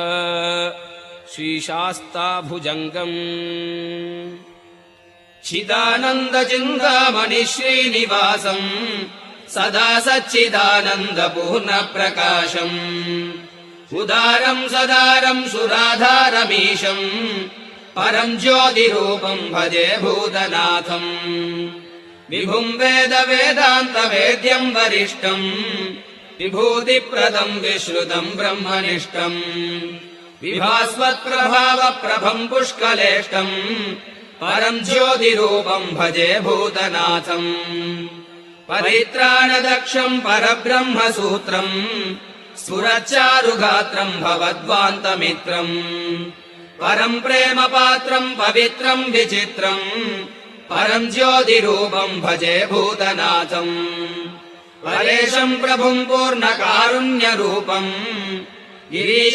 श्रीशास्ताभुजङ्गम्। चिदानन्दचिन्तामणि श्रीनिवासम् सदा सच्चिदानन्दपूर्णप्रकाशम्। उदारम् सदारम् सुराधारमीशम् परम् ज्योतिरूपम् भजे भूतनाथम्। विभुम् वेद वेदान्तवेद्यम् वरिष्ठम् विभूतिप्रदम् विश्रुतम् ब्रह्मनिष्ठम्। विभास्वत्प्रभावप्रभम् पुष्कलेष्टम्। परम् ज्योतिरूपम् भजे भूतनाथम्। परित्राणदक्षम् परब्रह्मसूत्रम्। स्फुरच्चारुगात्रम् भवद्वान्तमित्रम्। परम् प्रेमपात्रम् पवित्रम् विचित्रम्। परम् ज्योतिरूपम् भजे भूतनाथम् परेशम् प्रभुम् पूर्णकारुण्यरूपम्। गिरीश